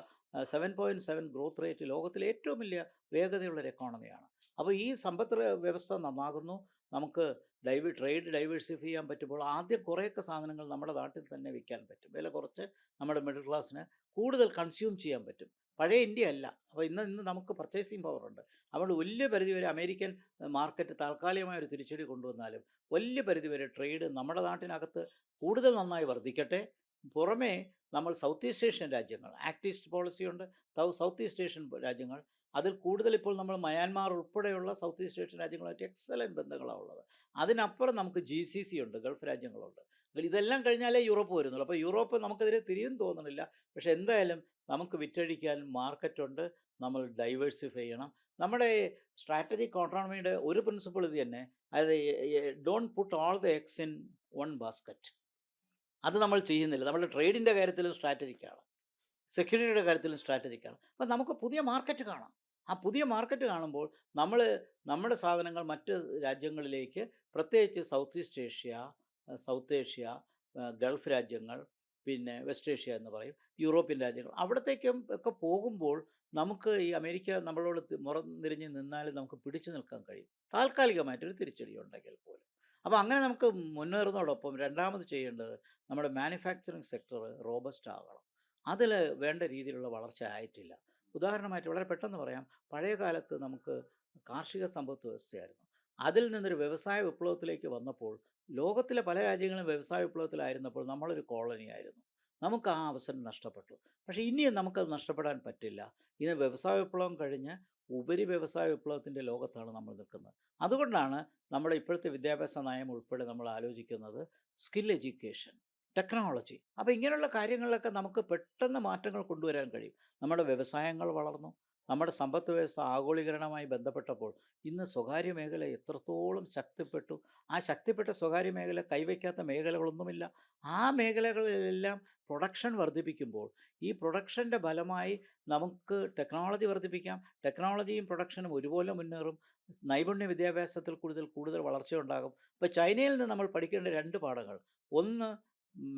seven point seven growth rate ലോകത്തിലെ ഏറ്റവും വലിയ വേഗതയുള്ള ഒരു എക്കോണമിയാണ് അപ്പോൾ ഈ സമ്പദ് വ്യവസ്ഥ നന്നാകുന്നു. നമുക്ക് ഡൈവ് ട്രേഡ് ഡൈവേഴ്സിഫൈ ചെയ്യാൻ പറ്റുമ്പോൾ ആദ്യം കുറേയൊക്കെ സാധനങ്ങൾ നമ്മുടെ നാട്ടിൽ തന്നെ വിൽക്കാൻ പറ്റും. വില കുറച്ച് നമ്മുടെ മിഡിൽ ക്ലാസ്സിന് കൂടുതൽ കൺസ്യൂം ചെയ്യാൻ പറ്റും. പഴയ ഇന്ത്യ അല്ല. അപ്പോൾ ഇന്ന് ഇന്ന് നമുക്ക് പർച്ചേസിങ് പവർ ഉണ്ട്. അതുകൊണ്ട് വലിയ പരിധി വരെ അമേരിക്കൻ മാർക്കറ്റ് താൽക്കാലികമായ ഒരു തിരിച്ചടി കൊണ്ടുവന്നാലും വലിയ പരിധി വരെ ട്രേഡ് നമ്മുടെ നാട്ടിനകത്ത് കൂടുതൽ നന്നായി വർദ്ധിക്കട്ടെ. പുറമേ നമ്മൾ സൗത്ത് ഈസ്റ്റ് ഏഷ്യൻ രാജ്യങ്ങൾ ആക്ട് ഈസ്റ്റ് പോളിസി ഉണ്ട് സൗത്ത് ഈസ്റ്റ് ഏഷ്യൻ രാജ്യങ്ങൾ. അതിൽ കൂടുതൽ ഇപ്പോൾ നമ്മൾ മയാൻമാർ ഉൾപ്പെടെയുള്ള സൗത്ത് ഈസ്റ്റ് ഏഷ്യൻ രാജ്യങ്ങളുമായിട്ട് എക്സലന്റ് ബന്ധങ്ങളാണ് ഉള്ളത്. അതിനപ്പുറം നമുക്ക് ജി സി സി ഉണ്ട് ഗൾഫ് രാജ്യങ്ങളുണ്ട്. ഇതെല്ലാം കഴിഞ്ഞാലേ യൂറോപ്പ് വരുന്നുള്ളൂ. അപ്പോൾ യൂറോപ്പ് നമുക്കെതിരെ തിരിയും തോന്നുന്നില്ല പക്ഷേ എന്തായാലും നമുക്ക് വിറ്റഴിക്കാൻ മാർക്കറ്റുണ്ട്. നമ്മൾ ഡൈവേഴ്സിഫൈ ചെയ്യണം. നമ്മുടെ സ്ട്രാറ്റജിക് കോൺട്രോണമിയുടെ ഒരു പ്രിൻസിപ്പിൾ ഇത് തന്നെ. അതായത് don't put all the eggs in one basket അത് നമ്മൾ ചെയ്യുന്നില്ല. നമ്മുടെ ട്രേഡിന്റെ കാര്യത്തിലും സ്ട്രാറ്റജിക്കാണ്. സെക്യൂരിറ്റിയുടെ കാര്യത്തിലും സ്ട്രാറ്റജിക്കാണ്. അപ്പം നമുക്ക് പുതിയ മാർക്കറ്റ് കാണാം. ആ പുതിയ മാർക്കറ്റ് കാണുമ്പോൾ നമ്മൾ നമ്മുടെ സാധനങ്ങൾ മറ്റ് രാജ്യങ്ങളിലേക്ക് പ്രത്യേകിച്ച് South East Asia South Asia Gulf രാജ്യങ്ങൾ പിന്നെ വെസ്റ്റ് ഏഷ്യ എന്ന് പറയും യൂറോപ്യൻ രാജ്യങ്ങൾ. അവിടത്തേക്കും ഒക്കെ പോകുമ്പോൾ നമുക്ക് ഈ അമേരിക്ക നമ്മളോട് മുറന്നിരിഞ്ഞ് നിന്നാലും നമുക്ക് പിടിച്ചു നിൽക്കാൻ കഴിയും. താൽക്കാലികമായിട്ടൊരു തിരിച്ചടി ഉണ്ടെങ്കിൽ പോലും. അപ്പോൾ അങ്ങനെ നമുക്ക് മുന്നേറുന്നതോടൊപ്പം രണ്ടാമത് ചെയ്യേണ്ടത് നമ്മുടെ മാനുഫാക്ചറിങ് സെക്ടർ റോബസ്റ്റ് ആകണം. അതിൽ വേണ്ട രീതിയിലുള്ള വളർച്ച ആയിട്ടില്ല. ഉദാഹരണമായിട്ട് വളരെ പെട്ടെന്ന് പറയാം പഴയ കാലത്ത് നമുക്ക് കാർഷിക സമ്പദ് വ്യവസ്ഥയായിരുന്നു. അതിൽ നിന്നൊരു വ്യവസായ വിപ്ലവത്തിലേക്ക് വന്നപ്പോൾ ലോകത്തിലെ പല രാജ്യങ്ങളും വ്യവസായ വിപ്ലവത്തിലായിരുന്നപ്പോൾ നമ്മളൊരു കോളനി ആയിരുന്നു. നമുക്ക് ആ അവസരം നഷ്ടപ്പെട്ടു. പക്ഷേ ഇനിയും നമുക്കത് നഷ്ടപ്പെടാൻ പറ്റില്ല. ഇന്ന് വ്യവസായ വിപ്ലവം കഴിഞ്ഞ് ഉപരി വ്യവസായ വിപ്ലവത്തിന്റെ ലോകത്താണ് നമ്മൾ നിൽക്കുന്നത്. അതുകൊണ്ടാണ് നമ്മുടെ ഇപ്പോഴത്തെ വിദ്യാഭ്യാസ നയം ഉൾപ്പെടെ നമ്മൾ ആലോചിക്കുന്നത് സ്കിൽ എഡ്യൂക്കേഷൻ ടെക്നോളജി. അപ്പോൾ ഇങ്ങനെയുള്ള കാര്യങ്ങളിലൊക്കെ നമുക്ക് പെട്ടെന്ന് മാറ്റങ്ങൾ കൊണ്ടുവരാൻ കഴിയും. നമ്മുടെ വ്യവസായങ്ങൾ വളർന്നു. നമ്മുടെ സമ്പത്ത് വ്യവസ്ഥ ആഗോളീകരണവുമായി ബന്ധപ്പെട്ടപ്പോൾ ഇന്ന് സ്വകാര്യ മേഖല എത്രത്തോളം ശക്തിപ്പെട്ടു ആ ശക്തിപ്പെട്ട സ്വകാര്യ മേഖല കൈവയ്ക്കാത്ത മേഖലകളൊന്നുമില്ല ആ മേഖലകളിലെല്ലാം പ്രൊഡക്ഷൻ വർദ്ധിപ്പിക്കുമ്പോൾ ഈ പ്രൊഡക്ഷന്റെ ഫലമായി നമുക്ക് ടെക്നോളജി വർദ്ധിപ്പിക്കാം ടെക്നോളജിയും പ്രൊഡക്ഷനും ഒരുപോലെ മുന്നേറും നൈപുണ്യ വിദ്യാഭ്യാസത്തിൽ കൂടുതൽ കൂടുതൽ വളർച്ചയുണ്ടാകും. ഇപ്പോൾ ചൈനയിൽ നിന്ന് നമ്മൾ പഠിക്കേണ്ട രണ്ട് പാഠങ്ങൾ ഒന്ന്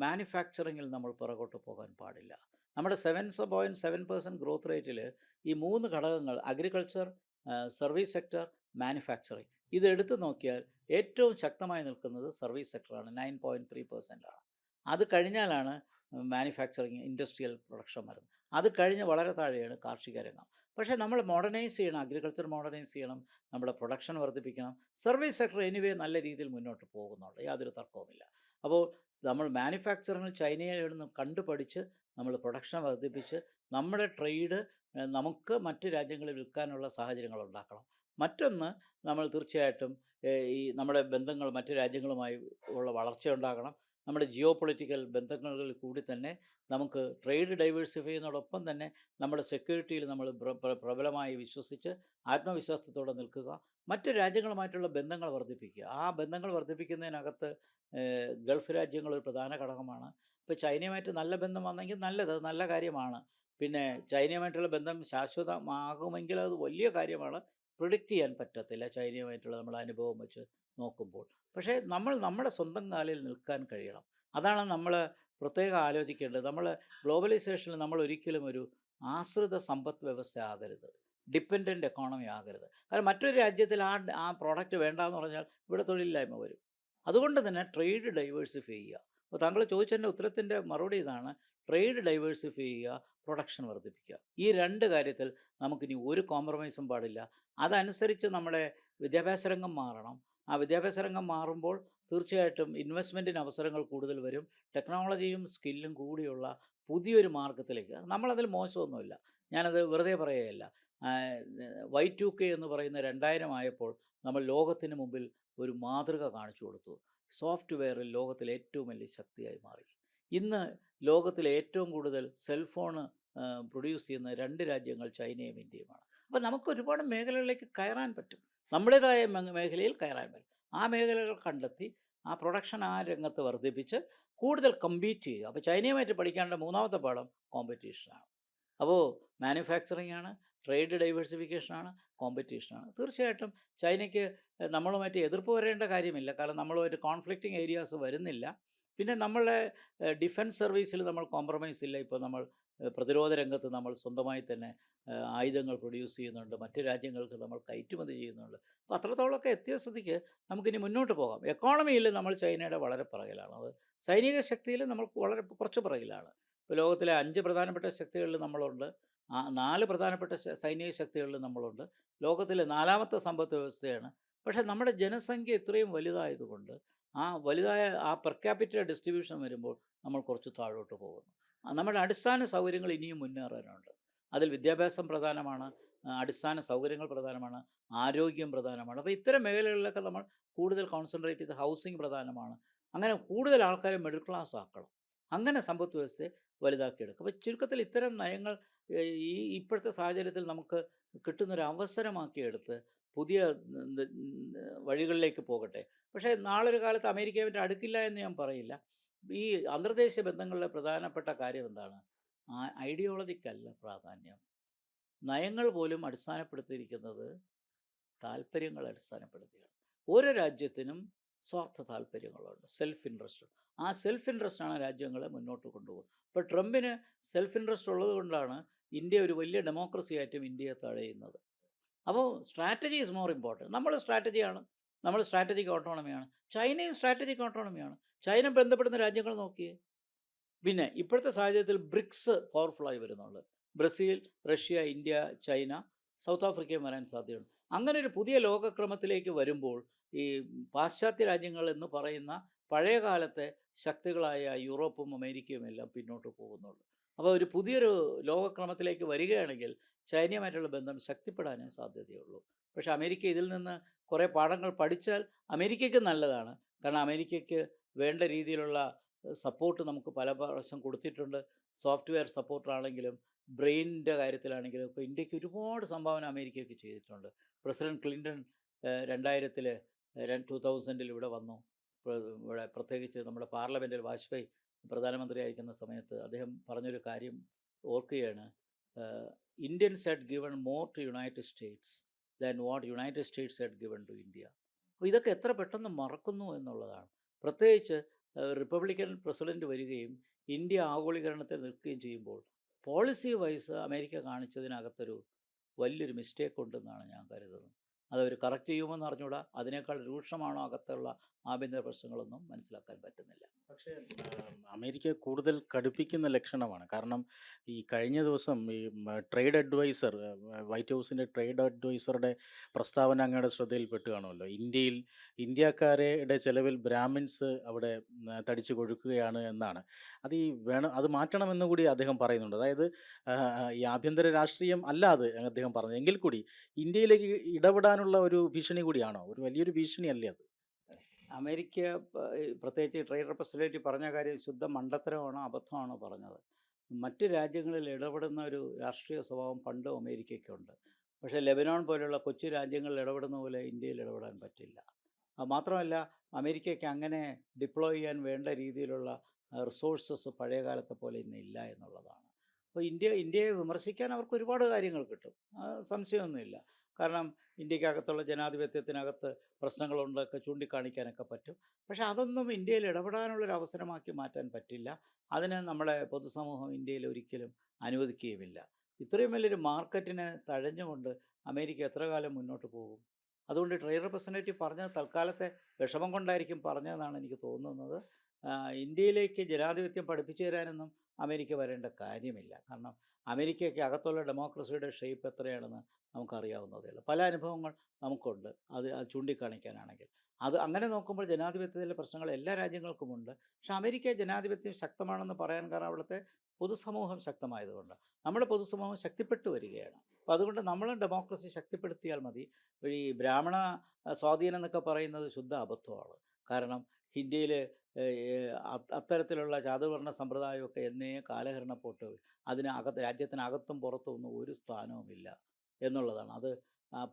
മാനുഫാക്ചറിങ്ങിൽ നമ്മൾ പുറകോട്ട് പോകാൻ പാടില്ല. നമ്മുടെ seven point seven percent growth റേറ്റിൽ ഈ മൂന്ന് ഘടകങ്ങൾ അഗ്രികൾച്ചർ സർവീസ് സെക്ടർ മാനുഫാക്ചറിങ്. ഇത് എടുത്തു നോക്കിയാൽ ഏറ്റവും ശക്തമായി നിൽക്കുന്നത് സർവീസ് സെക്ടറാണ് നയൻ പോയിന്റ് ത്രീ പെർസെന്റ് ആണ്. അത് കഴിഞ്ഞാലാണ് മാനുഫാക്ചറിങ് ഇൻഡസ്ട്രിയൽ പ്രൊഡക്ഷൻ വരുന്നത്. അത് കഴിഞ്ഞ് വളരെ താഴെയാണ് കാർഷിക രംഗം. പക്ഷേ നമ്മൾ മോഡേണൈസ് ചെയ്യണം അഗ്രികൾച്ചർ മോഡേണൈസ് ചെയ്യണം നമ്മുടെ പ്രൊഡക്ഷൻ വർദ്ധിപ്പിക്കണം. സർവീസ് സെക്ടർ എനിവേ നല്ല രീതിയിൽ മുന്നോട്ട് പോകുന്നുണ്ട് യാതൊരു തർക്കവുമില്ല. അപ്പോൾ നമ്മൾ മാനുഫാക്ചറിങ്ങിൽ ചൈനയിൽ നിന്ന് കണ്ടുപഠിച്ച് നമ്മൾ പ്രൊഡക്ഷൻ വർദ്ധിപ്പിച്ച് നമ്മുടെ ട്രേഡ് നമുക്ക് മറ്റ് രാജ്യങ്ങളിൽ വിൽക്കാനുള്ള സാഹചര്യങ്ങൾ ഉണ്ടാക്കണം. മറ്റൊന്ന് നമ്മൾ തീർച്ചയായിട്ടും ഈ നമ്മുടെ ബന്ധങ്ങൾ മറ്റ് രാജ്യങ്ങളുമായി ഉള്ള വളർച്ച ഉണ്ടാകണം. നമ്മുടെ ജിയോ പൊളിറ്റിക്കൽ ബന്ധങ്ങളിൽ കൂടി തന്നെ നമുക്ക് ട്രേഡ് ഡൈവേഴ്സിഫൈ ചെയ്യുന്നതോടൊപ്പം തന്നെ നമ്മുടെ സെക്യൂരിറ്റിയിൽ നമ്മൾ പ്ര- പ്ര- പ്രബലമായി വിശ്വസിച്ച് ആത്മവിശ്വാസത്തോടെ നിൽക്കുക. മറ്റ് രാജ്യങ്ങളുമായിട്ടുള്ള ബന്ധങ്ങൾ വർദ്ധിപ്പിക്കുക. ആ ബന്ധങ്ങൾ വർദ്ധിപ്പിക്കുന്നതിനകത്ത് ഗൾഫ് രാജ്യങ്ങൾ ഒരു പ്രധാന ഘടകമാണ്. ഇപ്പോൾ ചൈനയുമായിട്ട് നല്ല ബന്ധം വന്നെങ്കിൽ നല്ലത് നല്ല കാര്യമാണ്. പിന്നെ ചൈനയുമായിട്ടുള്ള ബന്ധം ശാശ്വതമാകുമെങ്കിൽ അത് വലിയ കാര്യമാണ്. പ്രിഡിക്റ്റ് ചെയ്യാൻ പറ്റത്തില്ല ചൈനയുമായിട്ടുള്ള നമ്മുടെ അനുഭവം വെച്ച് നോക്കുമ്പോൾ. പക്ഷേ നമ്മൾ നമ്മുടെ സ്വന്തം കാലിൽ നിൽക്കാൻ കഴിയണം. അതാണ് നമ്മൾ പ്രത്യേകം ആലോചിക്കേണ്ടത്. നമ്മൾ ഗ്ലോബലൈസേഷനിൽ നമ്മൾ ഒരിക്കലും ഒരു ആശ്രിത സമ്പദ് വ്യവസ്ഥ ആകരുത്. ഡിപ്പെൻഡന്റ് എക്കോണമി ആകരുത്. കാരണം മറ്റൊരു രാജ്യത്തിൽ ആ ആ പ്രോഡക്റ്റ് വേണ്ടാന്ന് പറഞ്ഞാൽ ഇവിടെ തൊഴിലില്ലായ്മ വരും. അതുകൊണ്ട് തന്നെ ട്രേഡ് ഡൈവേഴ്സിഫൈ ചെയ്യുക. അപ്പോൾ താങ്കൾ ചോദിച്ചതിന്റെ ഉത്തരത്തിന്റെ മറുപടി ഇതാണ്. ട്രേഡ് ഡൈവേഴ്സിഫൈ ചെയ്യുക പ്രൊഡക്ഷൻ വർദ്ധിപ്പിക്കുക ഈ രണ്ട് കാര്യത്തിൽ നമുക്കിനി ഒരു കോംപ്രമൈസും പാടില്ല. അതനുസരിച്ച് നമ്മുടെ വിദ്യാഭ്യാസ രംഗം മാറണം. ആ വിദ്യാഭ്യാസ രംഗം മാറുമ്പോൾ തീർച്ചയായിട്ടും ഇൻവെസ്റ്റ്മെന്റിന് അവസരങ്ങൾ കൂടുതൽ വരും. ടെക്നോളജിയും സ്കില്ലും കൂടിയുള്ള പുതിയൊരു മാർഗത്തിലേക്ക് നമ്മളതിൽ മോശമൊന്നുമില്ല. ഞാനത് വെറുതെ പറയുകയല്ല. വൈ ടു കെ എന്ന് പറയുന്ന രണ്ടായിരം ആയപ്പോൾ നമ്മൾ ലോകത്തിന് മുമ്പിൽ ഒരു മാതൃക കാണിച്ചു കൊടുത്തു. സോഫ്റ്റ്വെയറിൽ ലോകത്തിലെ ഏറ്റവും വലിയ ശക്തിയായി മാറി. ഇന്ന് ലോകത്തിലെ ഏറ്റവും കൂടുതൽ സെൽഫോൺ പ്രൊഡ്യൂസ് ചെയ്യുന്ന രണ്ട് രാജ്യങ്ങൾ ചൈനയും ഇന്ത്യയുമാണ്. അപ്പോൾ നമുക്ക് ഒരുപാട് മേഖലകളിലേക്ക് കയറാൻ പറ്റും. നമ്മുടേതായ മേഖലയിൽ കയറാൻ പറ്റും. ആ മേഖലകൾ കണ്ടെത്തി ആ പ്രൊഡക്ഷൻ ആ രംഗത്ത് വർദ്ധിപ്പിച്ച് കൂടുതൽ കമ്പീറ്റ് ചെയ്യുക. അപ്പോൾ ചൈനയുമായിട്ട് പഠിക്കേണ്ട മൂന്നാമത്തെ പാഠം കോമ്പറ്റീഷനാണ്. അപ്പോൾ മാനുഫാക്ചറിങ് ആണ് ട്രേഡ് ഡൈവേഴ്സിഫിക്കേഷനാണ് കോമ്പറ്റീഷനാണ്. തീർച്ചയായിട്ടും ചൈനയ്ക്ക് നമ്മളുമായിട്ട് എതിർപ്പ് വരേണ്ട കാര്യമില്ല. കാരണം നമ്മളുമായിട്ട് കോൺഫ്ലിക്റ്റിംഗ് ഏരിയാസ് വരുന്നില്ല. പിന്നെ നമ്മളെ ഡിഫൻസ് സർവീസിൽ നമ്മൾ കോംപ്രമൈസ് ഇല്ല. ഇപ്പോൾ നമ്മൾ പ്രതിരോധ രംഗത്ത് നമ്മൾ സ്വന്തമായി തന്നെ ആയുധങ്ങൾ പ്രൊഡ്യൂസ് ചെയ്യുന്നുണ്ട്. മറ്റ് രാജ്യങ്ങൾക്ക് നമ്മൾ കയറ്റുമതി ചെയ്യുന്നുണ്ട്. അപ്പോൾ അത്രത്തോളമൊക്കെ എത്തിയ സ്ഥിതിക്ക് നമുക്കിനി മുന്നോട്ട് പോകാം. എക്കോണമിയിൽ നമ്മൾ ചൈനയുടെ വളരെ പിറകിലാണ്. അത് സൈനിക ശക്തിയിൽ നമ്മൾ വളരെ കുറച്ച് പിറകിലാണ്. ഇപ്പോൾ ലോകത്തിലെ അഞ്ച് പ്രധാനപ്പെട്ട ശക്തികളിൽ നമ്മളുണ്ട്. ആ നാല് പ്രധാനപ്പെട്ട സൈനിക ശക്തികളിൽ നമ്മളുണ്ട്. ലോകത്തിലെ നാലാമത്തെ സമ്പദ് വ്യവസ്ഥയാണ്. പക്ഷേ നമ്മുടെ ജനസംഖ്യ ഇത്രയും വലുതായതുകൊണ്ട് ആ വലുതായ ആ പെർ ക്യാപിറ്റൽ ഡിസ്ട്രിബ്യൂഷൻ വരുമ്പോൾ നമ്മൾ കുറച്ച് താഴോട്ട് പോകുന്നു. നമ്മുടെ അടിസ്ഥാന സൗകര്യങ്ങൾ ഇനിയും മുന്നേറാനുണ്ട്. അതിൽ വിദ്യാഭ്യാസം പ്രധാനമാണ് അടിസ്ഥാന സൗകര്യങ്ങൾ പ്രധാനമാണ് ആരോഗ്യം പ്രധാനമാണ്. അപ്പോൾ ഇത്തരം മേഖലകളിലൊക്കെ നമ്മൾ കൂടുതൽ കോൺസെൻട്രേറ്റ് ചെയ്ത് ഹൗസിംഗ് പ്രധാനമാണ്. അങ്ങനെ കൂടുതൽ ആൾക്കാരെ മിഡിൽ ക്ലാസ് ആക്കണം. അങ്ങനെ സമ്പത്ത് വ്യവസ്ഥയെ വലുതാക്കിയെടുക്കും. അപ്പോൾ ചുരുക്കത്തിൽ ഇത്തരം നയങ്ങൾ ഈ ഇപ്പോഴത്തെ സാഹചര്യത്തിൽ നമുക്ക് കിട്ടുന്നൊരു അവസരമാക്കിയെടുത്ത് പുതിയ വഴികളിലേക്ക് പോകട്ടെ. പക്ഷേ നാളൊരു കാലത്ത് അമേരിക്കയുമായിട്ട് അടുക്കില്ല എന്ന് ഞാൻ പറയില്ല. ഈ അന്തർദേശീയ ബന്ധങ്ങളിലെ പ്രധാനപ്പെട്ട കാര്യം എന്താണ്? ഐഡിയോളജിക്കല്ല പ്രാധാന്യം. നയങ്ങൾ പോലും അടിസ്ഥാനപ്പെടുത്തിയിരിക്കുന്നത് താല്പര്യങ്ങൾ അടിസ്ഥാനപ്പെടുത്തിയാണ്. ഓരോ രാജ്യത്തിനും സ്വാർത്ഥ താല്പര്യങ്ങളുണ്ട് സെൽഫ് ഇൻട്രസ്റ്റ് ആ സെൽഫ് ഇൻട്രസ്റ്റാണ് രാജ്യങ്ങളെ മുന്നോട്ട് കൊണ്ടുപോകുന്നത്. ഇപ്പോൾ ട്രംപിന് സെൽഫ് ഇൻട്രസ്റ്റ് ഉള്ളതുകൊണ്ടാണ് ഇന്ത്യ ഒരു വലിയ ഡെമോക്രസി ആയിട്ടും ഇന്ത്യയെ തഴയുന്നത്. അപ്പോൾ സ്ട്രാറ്റജി ഈസ് മോർ ഇമ്പോർട്ടന്റ് നമ്മൾ സ്ട്രാറ്റജിയാണ് നമ്മൾ സ്ട്രാറ്റജിക് ഓട്ടോണമിയാണ് ചൈനയും സ്ട്രാറ്റജിക് ഓട്ടോണമിയാണ് ചൈന ബന്ധപ്പെടുന്ന രാജ്യങ്ങൾ നോക്കിയേ. പിന്നെ ഇപ്പോഴത്തെ സാഹചര്യത്തിൽ ബ്രിക്സ് പവർഫുള്ളായി വരുന്നുണ്ട്. Brazil Russia India China South ആഫ്രിക്കയും വരാൻ സാധ്യതയുണ്ട്. അങ്ങനെ ഒരു പുതിയ ലോകക്രമത്തിലേക്ക് വരുമ്പോൾ ഈ പാശ്ചാത്യ രാജ്യങ്ങൾ എന്ന് പറയുന്ന പഴയ കാലത്തെ ശക്തികളായ യൂറോപ്പും അമേരിക്കയും എല്ലാം പിന്നോട്ട് പോകുന്നുള്ളൂ. അപ്പോൾ ഒരു പുതിയൊരു ലോകക്രമത്തിലേക്ക് വരികയാണെങ്കിൽ ചൈനയുമായിട്ടുള്ള ബന്ധം ശക്തിപ്പെടാനേ സാധ്യതയുള്ളൂ. പക്ഷെ അമേരിക്ക ഇതിൽ നിന്ന് കുറേ പാഠങ്ങൾ പഠിച്ചാൽ അമേരിക്കയ്ക്ക് നല്ലതാണ്. കാരണം അമേരിക്കയ്ക്ക് വേണ്ട രീതിയിലുള്ള സപ്പോർട്ട് നമുക്ക് പല പ്രാവശ്യം കൊടുത്തിട്ടുണ്ട്. സോഫ്റ്റ്വെയർ സപ്പോർട്ടാണെങ്കിലും ബ്രെയിനിന്റെ കാര്യത്തിലാണെങ്കിലും ഇപ്പോൾ ഇന്ത്യയ്ക്ക് ഒരുപാട് സംഭാവന അമേരിക്കയ്ക്ക് ചെയ്തിട്ടുണ്ട്. പ്രസിഡന്റ് ക്ലിന്റൺ രണ്ടായിരത്തിൽ ടു തൗസൻഡിൽ ഇവിടെ വന്നു. ഇവിടെ പ്രത്യേകിച്ച് നമ്മുടെ പാർലമെന്റിൽ വാജ്പേയി പ്രധാനമന്ത്രിയായിരിക്കുന്ന സമയത്ത് അദ്ദേഹം പറഞ്ഞൊരു കാര്യം ഓർക്കുകയാണ്. Indians had given more to United States than what United States had given to India അപ്പോൾ ഇതൊക്കെ എത്ര പെട്ടെന്ന് മറക്കുന്നു എന്നുള്ളതാണ്. പ്രത്യേകിച്ച് റിപ്പബ്ലിക്കൻ പ്രസിഡന്റ് വരികയും ഇന്ത്യ ആഗോളീകരണത്തിൽ നിൽക്കുകയും ചെയ്യുമ്പോൾ പോളിസി വൈസ് അമേരിക്ക കാണിച്ചതിനകത്തൊരു വലിയൊരു മിസ്റ്റേക്ക് ഉണ്ടെന്നാണ് ഞാൻ കരുതുന്നത്. അതവർ കറക്റ്റ് ചെയ്യുമെന്ന് അറിഞ്ഞുകൂടാ? അതിനേക്കാൾ രൂക്ഷമാണോ അകത്തുള്ള ആഭ്യന്തര പ്രശ്നങ്ങളൊന്നും മനസ്സിലാക്കാൻ പറ്റുന്നില്ല. പക്ഷേ അമേരിക്ക കൂടുതൽ കടുപ്പിക്കുന്ന ലക്ഷണമാണ്. കാരണം ഈ കഴിഞ്ഞ ദിവസം ഈ ട്രേഡ് അഡ്വൈസർ വൈറ്റ് ഹൗസിന്റെ ട്രേഡ് അഡ്വൈസറുടെ പ്രസ്താവന അങ്ങയുടെ ശ്രദ്ധയിൽപ്പെട്ട് കാണുമല്ലോ. ഇന്ത്യയിൽ ഇന്ത്യക്കാരുടെ ചെലവിൽ ബ്രാഹ്മിൻസ് അവിടെ തടിച്ചു കൊഴുക്കുകയാണ് എന്നാണ്. അത് ഈ വേണം അത് മാറ്റണമെന്ന് കൂടി അദ്ദേഹം പറയുന്നുണ്ട്. അതായത് ഈ ആഭ്യന്തര രാഷ്ട്രീയം അല്ലാതെ അദ്ദേഹം പറഞ്ഞു. എങ്കിൽ കൂടി ഇന്ത്യയിലേക്ക് ഇടപെടാനുള്ള ഒരു ഭീഷണി കൂടിയാണോ? ഒരു വലിയൊരു ഭീഷണിയല്ലേ അത്? അമേരിക്ക പ്രത്യേകിച്ച് ട്രേഡ് റെപ്രസെന്റേറ്റീവ് പറഞ്ഞ കാര്യം ശുദ്ധ മണ്ടത്തരമാണോ അബദ്ധമാണോ പറഞ്ഞത്? മറ്റ് രാജ്യങ്ങളിൽ ഇടപെടുന്ന ഒരു രാഷ്ട്രീയ സ്വഭാവം പണ്ട് അമേരിക്കയ്ക്കുണ്ട് പക്ഷേ ലെബനോൺ പോലെയുള്ള കൊച്ചു രാജ്യങ്ങളിൽ ഇടപെടുന്ന പോലെ ഇന്ത്യയിൽ ഇടപെടാൻ പറ്റില്ല. മാത്രമല്ല അമേരിക്കയ്ക്ക് അങ്ങനെ ഡിപ്ലോയ് ചെയ്യാൻ വേണ്ട രീതിയിലുള്ള റിസോഴ്സസ് പഴയ കാലത്തെ പോലെ ഇന്ന് ഇല്ല എന്നുള്ളതാണ്. അപ്പോൾ ഇന്ത്യ ഇന്ത്യയെ വിമർശിക്കാൻ അവർക്ക് ഒരുപാട് കാര്യങ്ങൾ കിട്ടും. സംശയമൊന്നുമില്ല. കാരണം ഇന്ത്യക്കകത്തുള്ള ജനാധിപത്യത്തിനകത്ത് പ്രശ്നങ്ങളുണ്ടൊക്കെ ചൂണ്ടിക്കാണിക്കാനൊക്കെ പറ്റും. പക്ഷേ അതൊന്നും ഇന്ത്യയിൽ ഇടപെടാനുള്ളൊരു അവസരമാക്കി മാറ്റാൻ പറ്റില്ല. അതിന് നമ്മളെ പൊതുസമൂഹം ഇന്ത്യയിൽ ഒരിക്കലും അനുവദിക്കുകയുമില്ല. ഇത്രയും വലിയൊരു മാർക്കറ്റിനെ തഴഞ്ഞുകൊണ്ട് അമേരിക്ക എത്ര കാലം മുന്നോട്ട് പോകും? അതുകൊണ്ട് ട്രേഡ് റെപ്രസെന്റേറ്റീവ് പറഞ്ഞത് തൽക്കാലത്തെ വിഷമം കൊണ്ടായിരിക്കും പറഞ്ഞതെന്നാണ് എനിക്ക് തോന്നുന്നത്. ഇന്ത്യയിലേക്ക് ജനാധിപത്യം പഠിപ്പിച്ചു തരാനൊന്നും അമേരിക്ക വരേണ്ട കാര്യമില്ല. കാരണം അമേരിക്കയ്ക്ക് അകത്തുള്ള ഡെമോക്രസിയുടെ ഷേപ്പ് എത്രയാണെന്ന് നമുക്കറിയാവുന്നതേ ഉള്ളൂ. പല അനുഭവങ്ങൾ നമുക്കുണ്ട്. അത് ചൂണ്ടിക്കാണിക്കാനാണെങ്കിൽ. അത് അങ്ങനെ നോക്കുമ്പോൾ ജനാധിപത്യത്തിലെ പ്രശ്നങ്ങൾ എല്ലാ രാജ്യങ്ങൾക്കുമുണ്ട് പക്ഷെ അമേരിക്ക ജനാധിപത്യം ശക്തമാണെന്ന് പറയാൻ കാരണം അവിടുത്തെ പൊതുസമൂഹം ശക്തമായതുകൊണ്ട്. നമ്മുടെ പൊതുസമൂഹം ശക്തിപ്പെട്ടു വരികയാണ്. അപ്പോൾ അതുകൊണ്ട് നമ്മളും ഡെമോക്രസി ശക്തിപ്പെടുത്തിയാൽ മതി. ഈ ബ്രാഹ്മണ സ്വാധീനം എന്നൊക്കെ പറയുന്നത് ശുദ്ധ അബദ്ധമാണ്. കാരണം ഇന്ത്യയിൽ അത്തരത്തിലുള്ള ചാതുവർണ സമ്പ്രദായമൊക്കെ എന്നേ കാലഹരണപ്പെട്ട് അതിനകത്ത് രാജ്യത്തിനകത്തും പുറത്തും ഒന്നും ഒരു സ്ഥാനവുമില്ല എന്നുള്ളതാണ്. അത്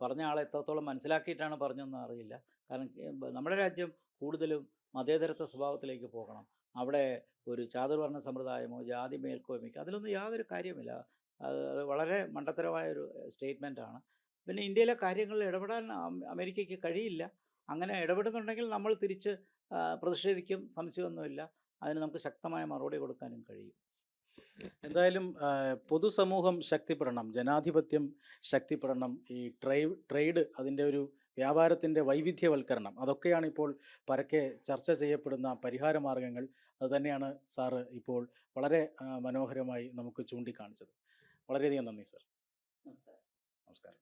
പറഞ്ഞ ആളെ എത്രത്തോളം മനസ്സിലാക്കിയിട്ടാണ് പറഞ്ഞതെന്ന് അറിയില്ല. കാരണം നമ്മുടെ രാജ്യം കൂടുതലും മതേതരത്വ സ്വഭാവത്തിലേക്ക് പോകണം. അവിടെ ഒരു ചാതുർവർണ സമ്പ്രദായമോ ജാതി മേൽക്കോയ്മയ്ക്ക് അതിലൊന്നും യാതൊരു കാര്യമില്ല അത് വളരെ മണ്ടത്തരമായ ഒരു സ്റ്റേറ്റ്മെന്റാണ്. പിന്നെ ഇന്ത്യയിലെ കാര്യങ്ങളിൽ ഇടപെടാൻ അമേരിക്കയ്ക്ക് കഴിയില്ല. അങ്ങനെ ഇടപെടുന്നുണ്ടെങ്കിൽ നമ്മൾ തിരിച്ച് പ്രതിഷേധിക്കും സംശയമൊന്നുമില്ല. അതിന് നമുക്ക് ശക്തമായ മറുപടി കൊടുക്കാനും കഴിയും. എന്തായാലും പൊതുസമൂഹം ശക്തിപ്പെടണം ജനാധിപത്യം ശക്തിപ്പെടണം ഈ ട്രൈ ട്രേഡ് അതിന്റെ ഒരു വ്യാപാരത്തിന്റെ വൈവിധ്യവൽക്കരണം അതൊക്കെയാണ് ഇപ്പോൾ പരക്കെ ചർച്ച ചെയ്യപ്പെടുന്ന പരിഹാര മാർഗങ്ങൾ അതുതന്നെയാണ് സാറ് ഇപ്പോൾ വളരെ മനോഹരമായി നമുക്ക് ചൂണ്ടിക്കാണിച്ചത്. വളരെയധികം നന്ദി സാർ. നമസ്കാരം.